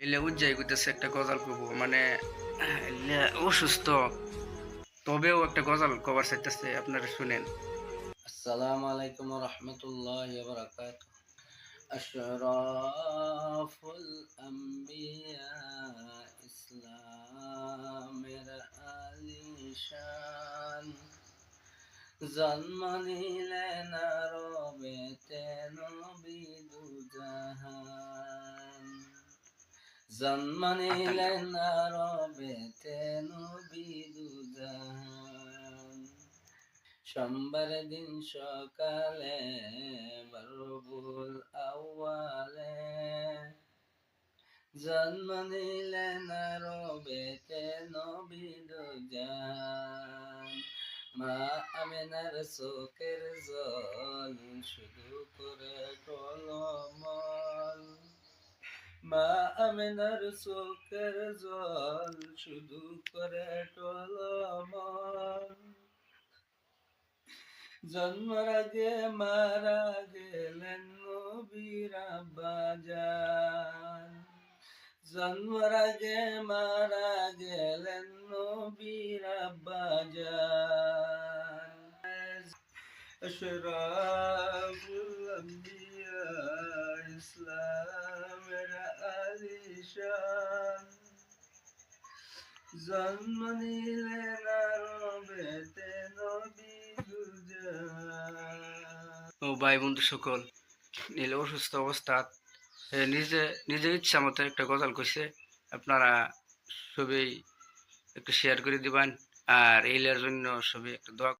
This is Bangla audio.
এলে উজ্জাই করতেছে একটা গজাল কব মানে এলে অসুস্থ তবেও একটা গজাল কভার চাইতেছে আপনারা শুনেন السلام عليكم ورحمة الله وبركاته أشراف الأنبياء إسلام আলিশান জন্ম নিলেন জন্ম নিলেন রবেতে নবী দুজাহান সোমবার দিন সকালে বরবুল আওয়ালে জন্ম নিলেন রবেতে নবী মা আমেনার চোখের জল শুধু করে মা আমেনার চোখের জল শুধু করে টলমল জন্মের আগে মারা গেলেন নবীরা বাজান জন্মের আগে মারা গেলেন নবীরা আম্বিয়া ইসলামের আলিশান জন্ম ও ভাই বন্ধু সকল, নীল অসুস্থ অবস্থা নিজে নিজের ইচ্ছা মতো একটা গজাল কইছে, আপনারা সবাই একটু শেয়ার করে দিবেন, আর এইলের জন্য সবাই একটু দোয়া